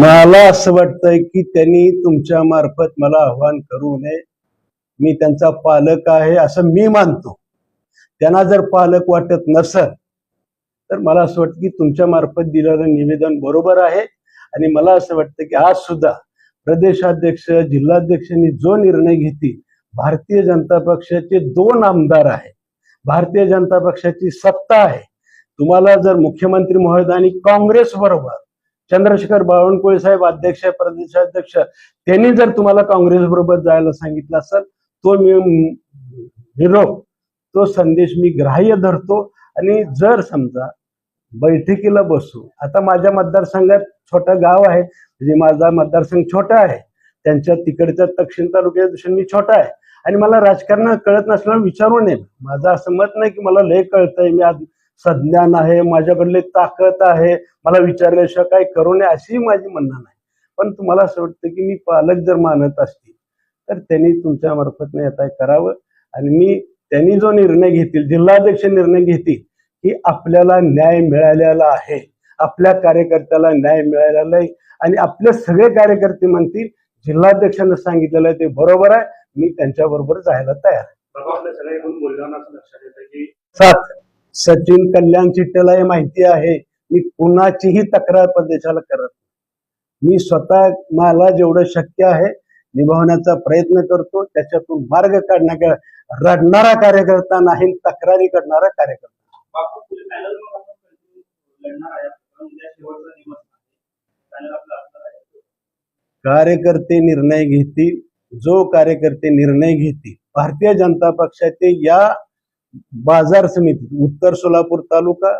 मला असं वाटतंय की त्यांनी तुमच्या मार्फत मला आव्हान करू नये. मी त्यांचा पालक आहे असं मी मानतो. त्यांना जर पालक वाटत नसल तर मला असं वाटतं की तुमच्या मार्फत दिलेलं निवेदन बरोबर आहे. आणि मला असं वाटतं की आज सुद्धा प्रदेशाध्यक्ष जिल्हाध्यक्षांनी जो निर्णय घेतील भारतीय जनता पक्षाचे दोन आमदार आहेत. भारतीय जनता पक्षाची सत्ता आहे. तुम्हाला जर मुख्यमंत्री महोदयांनी काँग्रेस बरोबर चंद्रशेखर बावनकुळे साहेब अध्यक्ष प्रदेशाध्यक्ष त्यांनी जर तुम्हाला काँग्रेस बरोबर जायला सांगितलं असेल तो मी निरोप तो संदेश मी ग्राह्य धरतो. आणि जर समजा बैठकीला बसू आता माझ्या मतदारसंघात छोटं गाव आहे म्हणजे माझा मतदारसंघ छोटा आहे त्यांच्या तिकडच्या दक्षिण तालुक्याच्या दृष्टीने मी छोटा आहे. आणि मला राजकारण कळत नसल्यामुळे विचारू नये. माझं असं मत नाही की मला लय कळतंय मी आज सज्ञान आहे माझ्याकडले ताकद आहे. मला विचारल्याशिवाय काही करू नये अशी माझी म्हणणं नाही. पण तुम्हाला असं वाटतं की मी पालक जर मानत असतील तर त्यांनी तुमच्या मार्फत येता करावं. आणि मी त्यांनी जो निर्णय घेतील जिल्हाध्यक्ष निर्णय घेतील की आपल्याला न्याय मिळालेला आहे. आपल्या कार्यकर्त्याला न्याय मिळालेला आहे आणि आपले सगळे कार्यकर्ते म्हणतील जिल्हाध्यक्षांना सांगितलेलं आहे ते बरोबर आहे. मी त्यांच्या बरोबर जायला तयार आहे. सात. सचिन कल्याण चिट्टेला हे माहिती आहे. मी कुणाचीही तक्रार प्रदेशाला करत. मी स्वतः मला जेवढं शक्य आहे निभावण्याचा प्रयत्न करतो. त्याच्यातून मार्ग काढण्या रडणारा कार्यकर्ता नाही तक्रारी करणारा कार्यकर्ता. कार्यकर्ते निर्णय घेतील. जो कार्यकर्ते निर्णय घेतील भारतीय जनता पक्षाचे या बाजार समितीत उत्तर सोलापूर तालुका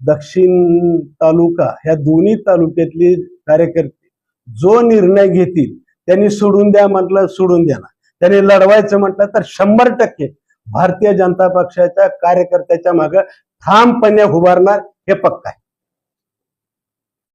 दक्षिण तालुका ह्या दोन्ही तालुक्यातले कार्यकर्ते जो निर्णय घेतील त्यांनी सोडून द्या म्हटलं सोडून द्या ना. त्यांनी लढवायचं म्हटलं तर शंभर टक्के भारतीय जनता पक्षाच्या कार्यकर्त्याच्या मागे ठामपणे उभारणार हे पक्का आहे.